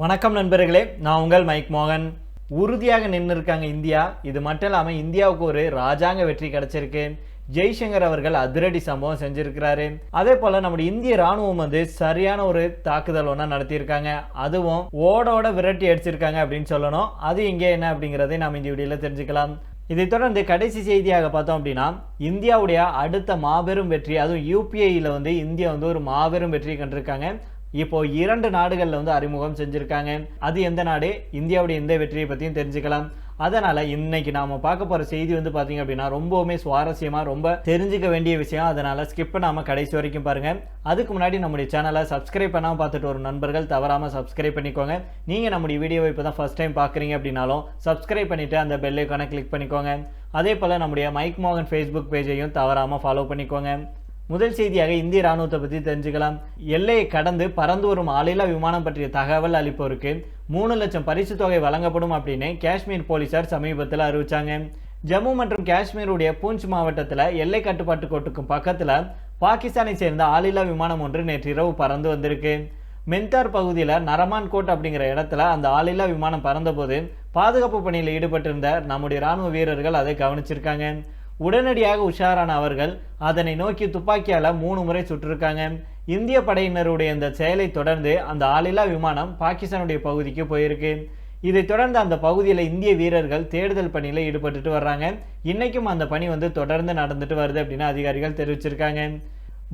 வணக்கம் நண்பர்களே நான் உங்கள் மைக் மோகன். உறுதியாக நின்று இருக்காங்க இந்தியா. இது மட்டும் இல்லாமல் இந்தியாவுக்கு ஒரு ராஜாங்க வெற்றி கிடைச்சிருக்கு. ஜெய்சங்கர் அவர்கள் அதிரடி சம்பவம் செஞ்சிருக்கிறாரு. அதே போல நம்முடைய இந்திய ராணுவம் வந்து சரியான ஒரு தாக்குதல் ஒன்றா நடத்தியிருக்காங்க. அதுவும் ஓடோட விரட்டி அடிச்சிருக்காங்க அப்படின்னு சொல்லணும். அது இங்கே என்ன அப்படிங்கிறதை நாம் இந்த வீடியோவில் தெரிஞ்சுக்கலாம். இதைத் தொடர்ந்து கடைசி செய்தியாக பார்த்தோம் அப்படின்னா இந்தியாவுடைய அடுத்த மாபெரும் வெற்றி அதுவும் யூபிஐயில் வந்து இந்தியா வந்து ஒரு மாபெரும் வெற்றி கண்டிருக்காங்க. இப்போ இரண்டு நாடுகளில் வந்து அறிமுகம் செஞ்சுருக்காங்க. அது எந்த நாடு? இந்தியாவுடைய எந்த வெற்றியை பற்றியும் தெரிஞ்சுக்கலாம். அதனால் இன்னைக்கு நாம் பார்க்க போகிற செய்தி வந்து பார்த்தீங்க அப்படின்னா ரொம்பவுமே சுவாரஸ்யமாக ரொம்ப தெரிஞ்சுக்க வேண்டிய விஷயம். அதனால் ஸ்கிப் நாம் கடைசி வரைக்கும் பாருங்கள் அதுக்கு முன்னாடி நம்முடைய சேனலை சப்ஸ்கிரைப் பண்ணாமல் பார்த்துட்டு ஒரு நண்பர்கள் தவறாமல் சப்ஸ்கிரைப் பண்ணிக்கோங்க. நீங்கள் நம்முடைய வீடியோவை இப்போ தான் ஃபர்ஸ்ட் டைம் பார்க்குறீங்க அப்படின்னாலும் சப்ஸ்கிரைப் பண்ணிவிட்டு அந்த பெல்லைக்கான கிளிக் பண்ணிக்கோங்க. அதே போல் நம்முடைய மைக் மோகன் ஃபேஸ்புக் பேஜையும் தவறாமல் ஃபாலோ பண்ணிக்கோங்க. முதல் செய்தியாக இந்திய ராணுவத்தை பற்றி தெரிஞ்சுக்கலாம். எல்லையை கடந்து பறந்து வரும் ஆளில்லா விமானம் பற்றிய தகவல் அளிப்போருக்கு மூணு லட்சம் பரிசு தொகை வழங்கப்படும் அப்படின்னு காஷ்மீர் போலீசார் சமீபத்தில் அறிவிச்சாங்க. ஜம்மு மற்றும் காஷ்மீருடைய பூஞ்ச் மாவட்டத்தில் எல்லை கட்டுப்பாட்டு கோட்டுக்கும் பக்கத்தில் பாகிஸ்தானை சேர்ந்த ஆளில்லா விமானம் ஒன்று நேற்று இரவு பறந்து வந்திருக்கு. மென்தார் பகுதியில் நரமான் கோட் அப்படிங்கிற இடத்துல அந்த ஆளில்லா விமானம் பறந்தபோது பாதுகாப்பு பணியில் ஈடுபட்டிருந்த நம்முடைய ராணுவ வீரர்கள் அதை கவனிச்சிருக்காங்க. உடனடியாக உஷாரான அவர்கள் அதனை நோக்கி துப்பாக்கியால் மூணு முறை சுட்டிருக்காங்க இந்திய படையினருடைய இந்த செயலை தொடர்ந்து அந்த ஆளில்லா விமானம் பாகிஸ்தானுடைய பகுதிக்கு போயிருக்கு. இதைத் தொடர்ந்து அந்த பகுதியில் இந்திய வீரர்கள் தேடுதல் பணியில் ஈடுபட்டுட்டு வர்றாங்க. இன்றைக்கும் அந்த பணி வந்து தொடர்ந்து நடந்துட்டு வருது அப்படின்னு அதிகாரிகள் தெரிவிச்சிருக்காங்க.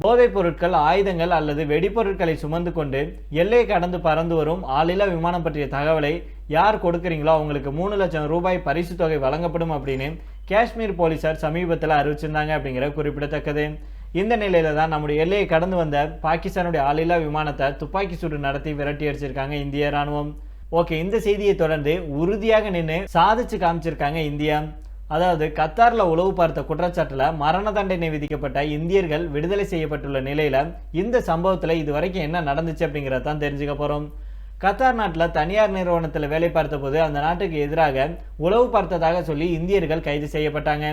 போதைப் பொருட்கள் ஆயுதங்கள் அல்லது வெடிப்பொருட்களை சுமந்து கொண்டு எல்லையை கடந்து பறந்து வரும் ஆளில்லா விமானம் பற்றிய தகவலை யார் கொடுக்குறீங்களோ அவங்களுக்கு மூணு லட்சம் ரூபாய் பரிசு தொகை வழங்கப்படும் அப்படின்னு காஷ்மீர் போலீசார் சமீபத்தில் அறிவிச்சிருந்தாங்க அப்படிங்கிற குறிப்பிடத்தக்கது. இந்த நிலையில தான் நம்முடைய எல்லையை கடந்து வந்த பாகிஸ்தானுடைய ஆளில்லா விமானத்தை துப்பாக்கி சூடு நடத்தி விரட்டி அடிச்சிருக்காங்க இந்திய ராணுவம். ஓகே இந்த செய்தியை தொடர்ந்து உறுதியாக நின்று சாதிச்சு காமிச்சிருக்காங்க இந்தியா. அதாவது கத்தாரில் உளவு பார்த்த குற்றச்சாட்டில் மரண தண்டனை விதிக்கப்பட்ட இந்தியர்கள் விடுதலை செய்யப்பட்டுள்ள நிலையில் இந்த சம்பவத்தில் இது வரைக்கும் என்ன நடந்துச்சு அப்படிங்கறத தான் தெரிஞ்சுக்க போகிறோம் கத்தார் நாட்டில் தனியார் நிறுவனத்தில் வேலை பார்த்தபோது அந்த நாட்டுக்கு எதிராக உளவு பார்த்ததாக சொல்லி இந்தியர்கள் கைது செய்யப்பட்டாங்க.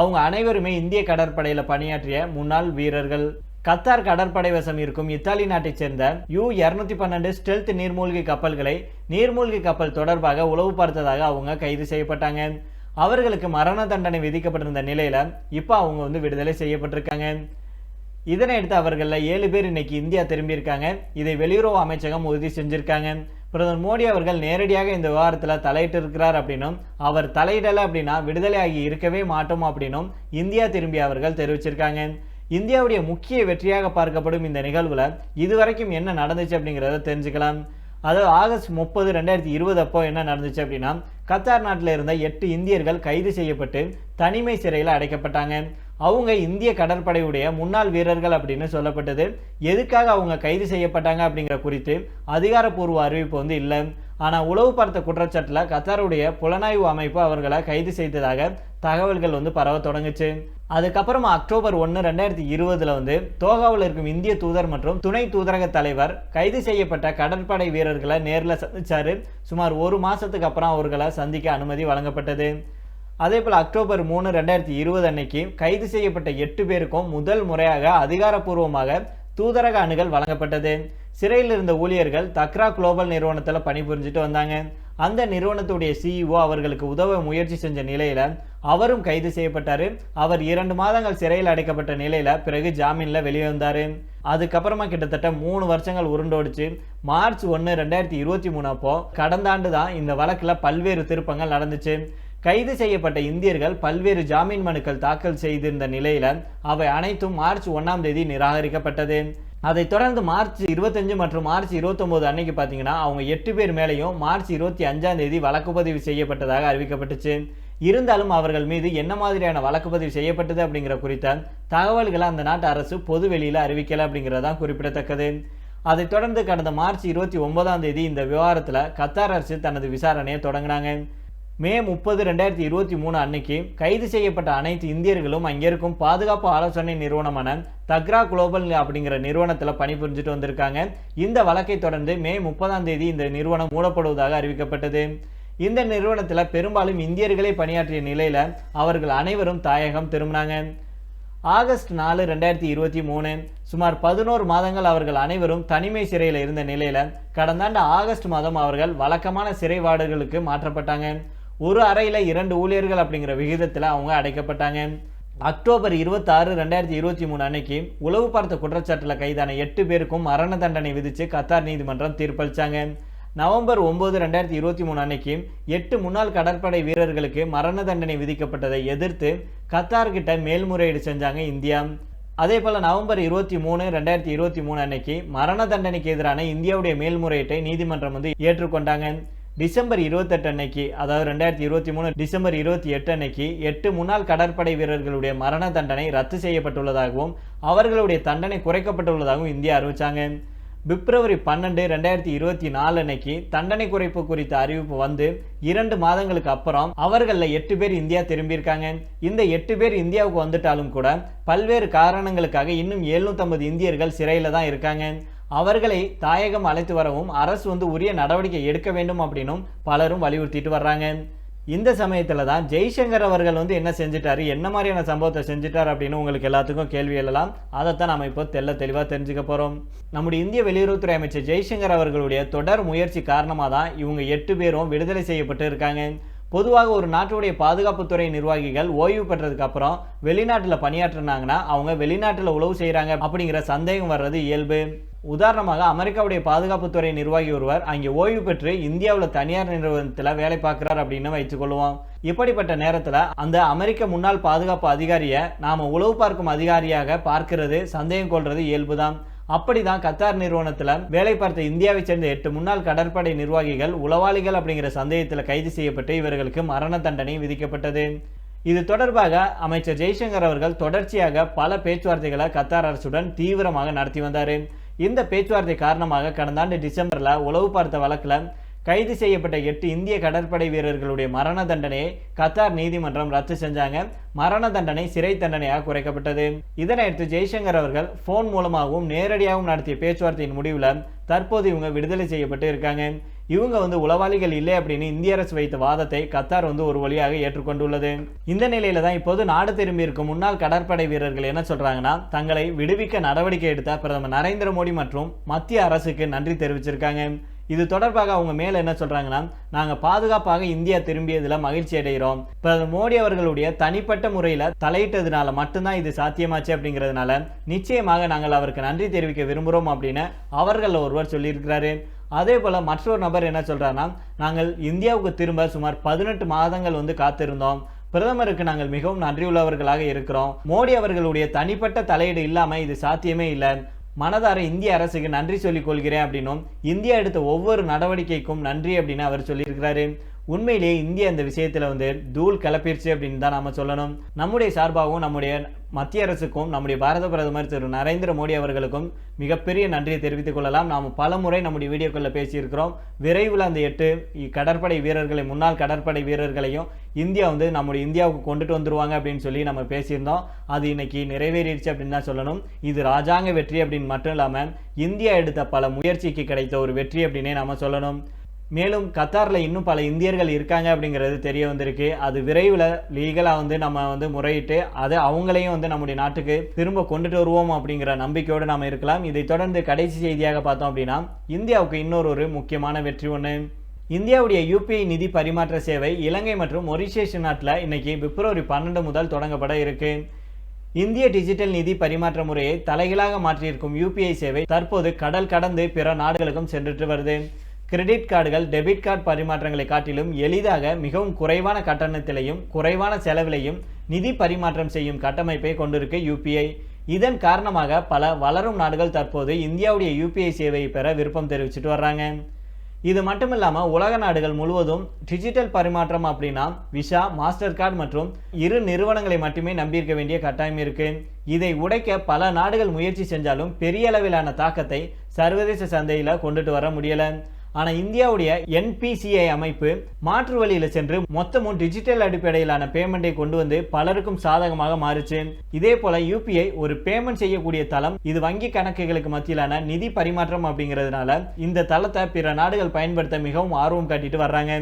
அவங்க அனைவருமே இந்திய கடற்படையில் பணியாற்றிய முன்னாள் வீரர்கள். கத்தார் கடற்படை வசம் இருக்கும் இத்தாலி நாட்டைச் சேர்ந்த யூ இரநூத்தி பன்னெண்டு ஸ்டெல்த் நீர்மூழ்கி கப்பல்களை நீர்மூழ்கி கப்பல் தொடர்பாக உளவு பார்த்ததாக அவங்க கைது செய்யப்பட்டாங்க. அவர்களுக்கு மரண தண்டனை விதிக்கப்பட்டிருந்த நிலையில இப்போ அவங்க வந்து விடுதலை செய்யப்பட்டிருக்காங்க. இதனை அடுத்து அவர்களில் ஏழு பேர் இன்னைக்கு இந்தியா திரும்பியிருக்காங்க. இதை வெளியுறவு அமைச்சகம் உறுதி செஞ்சிருக்காங்க. பிரதமர் மோடி அவர்கள் நேரடியாக இந்த விவகாரத்தில் தலையிட்டு இருக்கிறார் அப்படின்னும் அவர் தலையிடலை அப்படின்னா விடுதலை ஆகி இருக்கவே மாட்டோம் அப்படின்னும் இந்தியா திரும்பி அவர்கள் தெரிவிச்சிருக்காங்க. இந்தியாவுடைய முக்கிய வெற்றியாக பார்க்கப்படும் இந்த நிகழ்வில் இதுவரைக்கும் என்ன நடந்துச்சு அப்படிங்கிறத தெரிஞ்சுக்கலாம். அதாவது ஆகஸ்ட் முப்பது ரெண்டாயிரத்தி இருபது அப்போ என்ன நடந்துச்சு அப்படின்னா கத்தார் நாட்டில் இருந்த எட்டு இந்தியர்கள் கைது செய்யப்பட்டு தனிமை சிறையில் அடைக்கப்பட்டாங்க. அவங்க இந்திய கடற்படையுடைய முன்னாள் வீரர்கள் அப்படின்னு சொல்லப்பட்டது. எதுக்காக அவங்க கைது செய்யப்பட்டாங்க அப்படிங்கிற குறித்து அதிகாரப்பூர்வ அறிவிப்பு வந்து இல்லை. ஆனால் உளவு பார்த்த குற்றச்சாட்டில் கத்தாருடைய புலனாய்வு அமைப்பு அவர்களை கைது செய்ததாக தகவல்கள் வந்து பரவ தொடங்குச்சு. அதுக்கப்புறமா அக்டோபர் ஒன்று ரெண்டாயிரத்தி இருபதுல வந்து தோகாவில் இருக்கும் இந்திய தூதர் மற்றும் துணை தூதரக தலைவர் கைது செய்யப்பட்ட கடற்படை வீரர்களை நேரில் சந்திச்சாரு. சுமார் ஒரு மாசத்துக்கு அப்புறம் அவர்களை சந்திக்க அனுமதி வழங்கப்பட்டது. அதே போல் அக்டோபர் மூணு ரெண்டாயிரத்தி இருபது அன்னைக்கு கைது செய்யப்பட்ட எட்டு பேருக்கும் முதல் முறையாக அதிகாரப்பூர்வமாக தூதரக அணுகல் வழங்கப்பட்டது. சிறையில் இருந்த ஊழியர்கள் தக்ரா குளோபல் நிறுவனத்தில் பணிபுரிஞ்சுட்டு வந்தாங்க. அந்த நிறுவனத்துடைய சிஇஓ அவர்களுக்கு உதவ முயற்சி செஞ்ச நிலையில் அவரும் கைது செய்யப்பட்டார். அவர் இரண்டு மாதங்கள் சிறையில் அடைக்கப்பட்ட நிலையில் பிறகு ஜாமீனில் வெளியே வந்தார் அதுக்கப்புறமா கிட்டத்தட்ட மூணு வருஷங்கள் உருண்டோடிச்சு. மார்ச் ஒன்று ரெண்டாயிரத்தி இருபத்தி மூணு அப்போ கடந்த ஆண்டு தான் இந்த வழக்கில் பல்வேறு திருப்பங்கள் நடந்துச்சு. கைது செய்யப்பட்ட இந்தியர்கள் பல்வேறு ஜாமீன் மனுக்கள் தாக்கல் செய்திருந்த நிலையில அவை அனைத்தும் மார்ச் ஒன்னாம் தேதி நிராகரிக்கப்பட்டது. அதைத் தொடர்ந்து மார்ச் இருபத்தஞ்சு மற்றும் மார்ச் இருபத்தொம்போது அன்னைக்கு பார்த்தீங்கன்னா அவங்க எட்டு பேர் மேலேயும் மார்ச் இருபத்தி அஞ்சாம் தேதி வழக்கு பதிவு செய்யப்பட்டதாக அறிவிக்கப்பட்டுச்சு. இருந்தாலும் அவர்கள் மீது என்ன மாதிரியான வழக்கு பதிவு செய்யப்பட்டது அப்படிங்கிற குறித்த தகவல்களை அந்த நாட்டு அரசு பொது வெளியில் அறிவிக்கல அப்படிங்கிறதான் குறிப்பிடத்தக்கது. அதைத் தொடர்ந்து கடந்த மார்ச் இருபத்தி ஒன்பதாம் தேதி இந்த விவகாரத்தில் கத்தார் அரசு தனது விசாரணையை தொடங்கினாங்க. மே முப்பது ரெண்டாயிரத்தி இருபத்தி மூணு அன்னைக்கு கைது செய்யப்பட்ட அனைத்து இந்தியர்களும் அங்கே இருக்கும் பாதுகாப்பு ஆலோசனை நிறுவனமான தக்ரா குளோபல் அப்படிங்கிற நிறுவனத்தில் பணிபுரிஞ்சுட்டு வந்திருக்காங்க. இந்த வழக்கை தொடர்ந்து மே முப்பதாம் தேதி இந்த நிறுவனம் மூடப்படுவதாக அறிவிக்கப்பட்டது. இந்த நிறுவனத்தில் பெரும்பாலும் இந்தியர்களே பணியாற்றிய நிலையில் அவர்கள் அனைவரும் தாயகம் திரும்பினாங்க. ஆகஸ்ட் நாலு ரெண்டாயிரத்தி இருபத்தி மூணு சுமார் பதினோரு மாதங்கள் அவர்கள் அனைவரும் தனிமை சிறையில் இருந்த நிலையில் கடந்த ஆண்டு ஆகஸ்ட் மாதம் அவர்கள் வழக்கமான சிறைவாடுகளுக்கு மாற்றப்பட்டாங்க. ஒரு அறையில் இரண்டு ஊழியர்கள் அப்படிங்கிற விகிதத்தில் அவங்க அடைக்கப்பட்டாங்க. அக்டோபர் இருபத்தாறு ரெண்டாயிரத்தி இருபத்தி மூணு அன்னைக்கு உளவு பார்த்த குற்றச்சாட்டில் கைதான எட்டு பேருக்கும் மரண தண்டனை விதித்து கத்தார் நீதிமன்றம் தீர்ப்பளித்தாங்க நவம்பர் ஒம்பது ரெண்டாயிரத்தி இருபத்தி மூணு அன்னைக்கு எட்டு முன்னாள் கடற்படை வீரர்களுக்கு மரண தண்டனை விதிக்கப்பட்டதை எதிர்த்து கத்தார்கிட்ட மேல்முறையீடு செஞ்சாங்க இந்தியா. அதே போல் நவம்பர் இருபத்தி மூணு ரெண்டாயிரத்தி இருபத்தி மூணு அன்னைக்கு மரண தண்டனைக்கு எதிரான இந்தியாவுடைய மேல்முறையீட்டை நீதிமன்றம் வந்து ஏற்றுக்கொண்டாங்க. டிசம்பர் இருபத்தெட்டு அன்னைக்கு அதாவது ரெண்டாயிரத்தி இருபத்தி மூணு டிசம்பர் இருபத்தி எட்டு அன்னைக்கு எட்டு முன்னாள் கடற்படை வீரர்களுடைய மரண தண்டனை ரத்து செய்யப்பட்டுள்ளதாகவும் அவர்களுடைய தண்டனை குறைக்கப்பட்டுள்ளதாகவும் இந்தியா அறிவித்தாங்க பிப்ரவரி பன்னெண்டு ரெண்டாயிரத்தி இருபத்தி நாலு அன்னைக்கு தண்டனை குறைப்பு குறித்த அறிவிப்பு வந்து இரண்டு மாதங்களுக்கு அப்புறம் அவர்களில் எட்டு பேர் இந்தியா திரும்பியிருக்காங்க. இந்த எட்டு பேர் இந்தியாவுக்கு வந்துட்டாலும் கூட பல்வேறு காரணங்களுக்காக இன்னும் 750 இந்தியர்கள் சிறையில் தான் இருக்காங்க. அவர்களை தாயகம் அழைத்து வரவும் அரசு வந்து உரிய நடவடிக்கை எடுக்க வேண்டும் அப்படின்னும் பலரும் வலியுறுத்திட்டு வர்றாங்க. இந்த சமயத்தில் தான் ஜெய்சங்கர் அவர்கள் வந்து என்ன செஞ்சிட்டாரு என்ன மாதிரியான சம்பவத்தை செஞ்சிட்டார் அப்படின்னு உங்களுக்கு எல்லாத்துக்கும் கேள்வி எழலாம். அதைத்தான் நம்ம இப்போ தெல்ல தெளிவாக தெரிஞ்சுக்க போகிறோம் நம்முடைய இந்திய வெளியுறவுத்துறை அமைச்சர் ஜெய்சங்கர் அவர்களுடைய தொடர் முயற்சி காரணமாக தான் இவங்க எட்டு பேரும் விடுதலை செய்யப்பட்டு இருக்காங்க. பொதுவாக ஒரு நாட்டுடைய பாதுகாப்புத்துறை நிர்வாகிகள் ஓய்வு பெற்றதுக்கு அப்புறம் வெளிநாட்டில் பணியாற்றினாங்கன்னா அவங்க வெளிநாட்டில் உழவு செய்கிறாங்க அப்படிங்கிற சந்தேகம் வர்றது இயல்பு. உதாரணமாக அமெரிக்காவுடைய பாதுகாப்புத்துறை நிர்வாகி ஒருவர் அங்கே ஓய்வு பெற்று இந்தியாவில் தனியார் நிறுவனத்தில் வேலை பார்க்குறார் அப்படின்னு வைத்துக்கொள்வோம் இப்படிப்பட்ட நேரத்தில் அந்த அமெரிக்க முன்னாள் பாதுகாப்பு அதிகாரியை நாம் உளவு பார்க்கும் அதிகாரியாக பார்க்கிறது சந்தேகம் கொள்வது இயல்புதான். அப்படிதான் கத்தார் நிறுவனத்தில் வேலை பார்த்த இந்தியாவை சேர்ந்த எட்டு முன்னாள் கடற்படை நிர்வாகிகள் உளவாளிகள் அப்படிங்கிற சந்தேகத்தில் கைது செய்யப்பட்டு இவர்களுக்கு மரண தண்டனை விதிக்கப்பட்டது. இது தொடர்பாக அமைச்சர் ஜெய்சங்கர் அவர்கள் தொடர்ச்சியாக பல பேச்சுவார்த்தைகளை கத்தார் அரசுடன் தீவிரமாக நடத்தி வந்தார். இந்த பேச்சுவார்த்தை காரணமாக கடந்த ஆண்டு டிசம்பரில் உளவு பார்த்த வழக்கில் கைது செய்யப்பட்ட எட்டு இந்திய கடற்படை வீரர்களுடைய மரண தண்டனையை கத்தார் நீதிமன்றம் ரத்து செஞ்சாங்க. மரண தண்டனை சிறை தண்டனையாக குறைக்கப்பட்டது. இதனையடுத்து ஜெய்சங்கர் அவர்கள் ஃபோன் மூலமாகவும் நேரடியாகவும் நடத்திய பேச்சுவார்த்தையின் முடிவில் தற்போது இவங்க விடுதலை செய்யப்பட்டு இருக்காங்க. இவங்க வந்து உளவாளிகள் இல்லை அப்படின்னு இந்திய அரசு வைத்த வாதத்தை கத்தார் வந்து ஒரு வழியாக ஏற்றுக்கொண்டுள்ளது. இந்த நிலையில தான் இப்போது நாடு திரும்பி இருக்கும் முன்னாள் கடற்படை வீரர்கள் என்ன சொல்றாங்கன்னா தங்களை விடுவிக்க நடவடிக்கை எடுத்த பிரதமர் நரேந்திர மோடி மற்றும் மத்திய அரசுக்கு நன்றி தெரிவிச்சிருக்காங்க. இது தொடர்பாக அவங்க மேல என்ன சொல்றாங்கன்னா நாங்க பாதுகாப்பாக இந்தியா திரும்பியதுல மகிழ்ச்சி அடைகிறோம். பிரதமர் மோடி அவர்களுடைய தனிப்பட்ட முறையில தலையிட்டதுனால மட்டும்தான் இது சாத்தியமாச்சு அப்படிங்கிறதுனால நிச்சயமாக நாங்கள் அவருக்கு நன்றி தெரிவிக்க விரும்புகிறோம் அப்படின்னு அவர்கள் ஒருவர் சொல்லியிருக்கிறாரு. அதே போல் மற்றொரு நபர் என்ன சொல்கிறாருன்னா நாங்கள் இந்தியாவுக்கு திரும்ப சுமார் பதினெட்டு மாதங்கள் வந்து காத்திருந்தோம். பிரதமருக்கு நாங்கள் மிகவும் நன்றியுள்ளவர்களாக இருக்கிறோம். மோடி அவர்களுடைய தனிப்பட்ட தலையீடு இல்லாமல் இது சாத்தியமே இல்லை. மனதார இந்திய அரசுக்கு நன்றி சொல்லிக் கொள்கிறேன் அப்படின்னும் இந்தியா எடுத்த ஒவ்வொரு நடவடிக்கைக்கும் நன்றி அப்படின்னு அவர் சொல்லியிருக்கிறாரு. உண்மையிலேயே இந்தியா இந்த விஷயத்தில் வந்து தூள் கிளப்பிருச்சு அப்படின்னு தான் நம்ம சொல்லணும். நம்முடைய சார்பாகவும் நம்முடைய மத்திய அரசுக்கும் நம்முடைய பாரத பிரதமர் திரு நரேந்திர மோடி அவர்களுக்கும் மிகப்பெரிய நன்றியை தெரிவித்துக் கொள்ளலாம். நாம் பல முறை நம்முடைய வீடியோக்களில் பேசியிருக்கிறோம். விரைவில் அந்த எட்டு கடற்படை வீரர்களை முன்னாள் கடற்படை வீரர்களையும் இந்தியா வந்து நம்முடைய இந்தியாவுக்கு கொண்டுட்டு வந்துருவாங்க அப்படின்னு சொல்லி நம்ம பேசியிருந்தோம். அது இன்னைக்கு நிறைவேறிடுச்சு அப்படின்னு தான் சொல்லணும். இது ராஜாங்க வெற்றி அப்படின்னு மட்டும் இல்லாமல் இந்தியா எடுத்த பல முயற்சிக்கு கிடைத்த ஒரு வெற்றி அப்படின்னே நம்ம சொல்லணும். மேலும் கத்தாரில் இன்னும் பல இந்தியர்கள் இருக்காங்க அப்படிங்கிறது தெரிய வந்திருக்கு. அது விரைவில் லீகலாக வந்து நம்ம வந்து முறையிட்டு அதை அவங்களையும் வந்து நம்முடைய நாட்டுக்கு திரும்ப கொண்டுட்டு வருவோம் அப்படிங்கிற நம்பிக்கையோடு நாம் இருக்கலாம். இதை தொடர்ந்து கடைசி செய்தியாக பார்த்தோம் அப்படின்னா இந்தியாவுக்கு இன்னொரு ஒரு முக்கியமான வெற்றி ஒன்று இந்தியாவுடைய யூபிஐ நிதி பரிமாற்ற சேவை இலங்கை மற்றும் மொரிஷியஸ் நாட்டில் இன்னைக்கு பிப்ரவரி பன்னெண்டு முதல் தொடங்கப்பட இருக்கு. இந்திய டிஜிட்டல் நிதி பரிமாற்ற முறையை தலைகளாக மாற்றியிருக்கும் யூபிஐ சேவை தற்போது கடல் கடந்து பிற நாடுகளுக்கும் சென்றுட்டு வருது. கிரெடிட் கார்டுகள் டெபிட் கார்டு பரிமாற்றங்களை காட்டிலும் எளிதாக மிகவும் குறைவான கட்டணத்திலையும் குறைவான செலவிலையும் நிதி பரிமாற்றம் செய்யும் கட்டமைப்பை கொண்டிருக்கு யூபிஐ. இதன் காரணமாக பல வளரும் நாடுகள் தற்போது இந்தியாவுடைய யூபிஐ சேவையை பெற விருப்பம் தெரிவிச்சுட்டு வர்றாங்க. இது மட்டும் இல்லாமல் உலக நாடுகள் முழுவதும் டிஜிட்டல் பரிமாற்றம் அப்படின்னா விசா மாஸ்டர் கார்டு மற்றும் இரு நிறுவனங்களை மட்டுமே நம்பியிருக்க வேண்டிய கட்டாயம் இருக்கு. இதை உடைக்க பல நாடுகள் முயற்சி செஞ்சாலும் பெரிய அளவிலான தாக்கத்தை சர்வதேச சந்தையில் கொண்டுட்டு வர முடியலை. ஆனால் இந்தியாவுடைய என்பிசிஐ அமைப்பு மாற்று வழியில் சென்று மொத்தமும் டிஜிட்டல் அடிப்படையிலான பேமெண்ட்டை கொண்டு வந்து பலருக்கும் சாதகமாக மாறுச்சு. இதே போல யூபிஐ ஒரு பேமெண்ட் செய்யக்கூடிய தளம் இது வங்கி கணக்குகளுக்கு மத்தியிலான நிதி பரிமாற்றம் அப்படிங்கிறதுனால இந்த தளத்தை பிற நாடுகள் பயன்படுத்த மிகவும் ஆர்வம் காட்டிட்டு வர்றாங்க.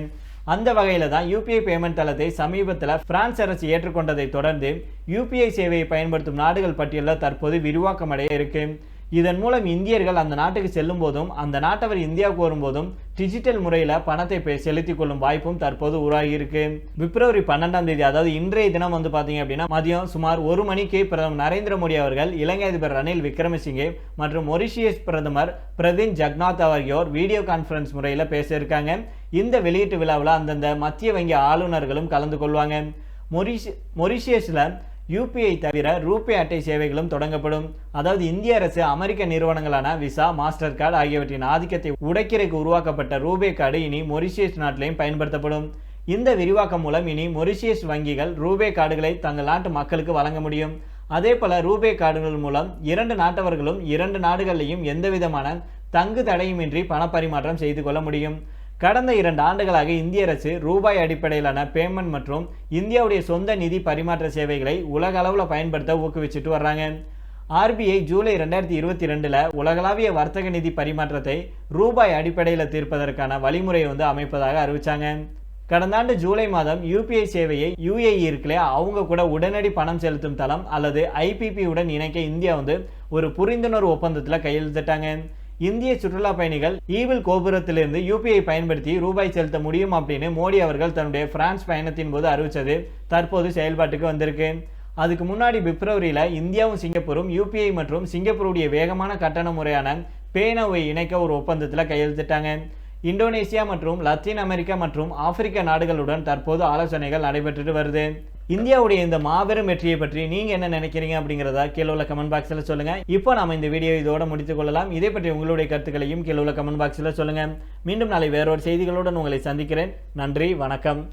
அந்த வகையில் தான் யூபிஐ பேமெண்ட் தளத்தை சமீபத்தில் பிரான்ஸ் அரசு ஏற்றுக்கொண்டதை தொடர்ந்து யூபிஐ சேவையை பயன்படுத்தும் நாடுகள் பட்டியலில் தற்போது விரிவாக்கமடைய இருக்குது இதன் மூலம் இந்தியர்கள் அந்த நாட்டுக்கு செல்லும் போதும் அந்த நாட்டவர் இந்தியாவுக்கு வரும்போதும் டிஜிட்டல் முறையில் பணத்தை செலுத்திக் கொள்ளும் வாய்ப்பும் தற்போது உருவாகியிருக்கு. பிப்ரவரி பன்னெண்டாம் தேதி அதாவது இன்றைய தினம் வந்து பார்த்தீங்க அப்படின்னா மதியம் சுமார் ஒரு மணிக்கு பிரதமர் நரேந்திர மோடி அவர்கள் இலங்கை அதிபர் ரணில் விக்ரமசிங்கே மற்றும் மொரிஷியஸ் பிரதமர் பிரவீன் ஜக்நாத் ஆகியோர் வீடியோ கான்ஃபரன்ஸ் முறையில் பேச இருக்காங்க இந்த வெளியீட்டு விழாவில் அந்தந்த மத்திய வங்கி ஆளுநர்களும் கலந்து கொள்வாங்க. மொரிஷி மொரிஷியஸில் யூபிஐ தவிர ரூபே அட்டை சேவைகளும் தொடங்கப்படும். அதாவது இந்திய அரசு அமெரிக்க நிறுவனங்களான விசா மாஸ்டர் கார்டு ஆகியவற்றின் ஆதிக்கத்தை உடைக்கிறதுக்கு உருவாக்கப்பட்ட ரூபே கார்டு இனி மொரிஷியஸ் நாட்டிலையும் பயன்படுத்தப்படும். இந்த விரிவாக்கம் மூலம் இனி மொரிஷியஸ் வங்கிகள் ரூபே கார்டுகளை தங்கள் நாட்டு மக்களுக்கு வழங்க முடியும். அதே போல ரூபே கார்டுகள் மூலம் இரண்டு நாட்டவர்களும் இரண்டு நாடுகளிலையும் எந்தவிதமான தங்கு தடையுமின்றி பணப்பரிமாற்றம் செய்து கொள்ள முடியும். கடந்த இரண்டு ஆண்டுகளாக இந்திய அரசு ரூபாய் அடிப்படையிலான பேமெண்ட் மற்றும் இந்தியாவுடைய சொந்த நிதி பரிமாற்ற சேவைகளை உலக அளவில் பயன்படுத்த ஊக்குவிச்சுட்டு வர்றாங்க. ஆர்பிஐ ஜூலை ரெண்டாயிரத்தி இருபத்தி ரெண்டில் உலகளாவிய வர்த்தக நிதி பரிமாற்றத்தை ரூபாய் அடிப்படையில் தீர்ப்பதற்கான வழிமுறையை வந்து அமைப்பதாக அறிவித்தாங்க கடந்த ஆண்டு ஜூலை மாதம் யூபிஐ சேவையை யுஏஇ இருக்குல்ல அவங்க கூட உடனடி பணம் செலுத்தும் தளம் அல்லது ஐபிபி உடன் இணைக்க இந்தியா வந்து ஒரு புரிந்துணர்வு ஒப்பந்தத்தில் கையெழுத்திட்டாங்க. இந்திய சுற்றுலா பயணிகள் ஈவில் கோபுரத்திலிருந்து யூபிஐ பயன்படுத்தி ரூபாய் செலுத்த முடியும் அப்படின்னு மோடி அவர்கள் தன்னுடைய பிரான்ஸ் பயணத்தின் போது அறிவித்தது தற்போது செயல்பாட்டுக்கு வந்திருக்கு. அதுக்கு முன்னாடி பிப்ரவரியில் இந்தியாவும் சிங்கப்பூரும் யூபிஐ மற்றும் சிங்கப்பூருடைய வேகமான கட்டண முறையான பேனோவை இணைக்க ஒரு ஒப்பந்தத்தில் கையெழுத்திட்டாங்க. இந்தோனேசியா மற்றும் லத்தீன் அமெரிக்கா மற்றும் ஆப்பிரிக்க நாடுகளுடன் தற்போது ஆலோசனைகள் நடைபெற்றுட்டு வருது. இந்தியாவுடைய இந்த மாபெரும் வெற்றியை பற்றி நீங்கள் என்ன நினைக்கிறீங்க அப்படிங்கிறதா கீழே உள்ள கமெண்ட் பாக்ஸில் சொல்லுங்கள் இப்போ நாம இந்த வீடியோ இதோட முடித்துக் கொள்ளலாம். இதை பற்றி உங்களுடைய கருத்துக்களையும் கீழே உள்ள கமெண்ட் பாக்ஸில் சொல்லுங்கள் மீண்டும் நாளை வேறொரு செய்திகளுடன் உங்களை சந்திக்கிறேன். நன்றி வணக்கம்.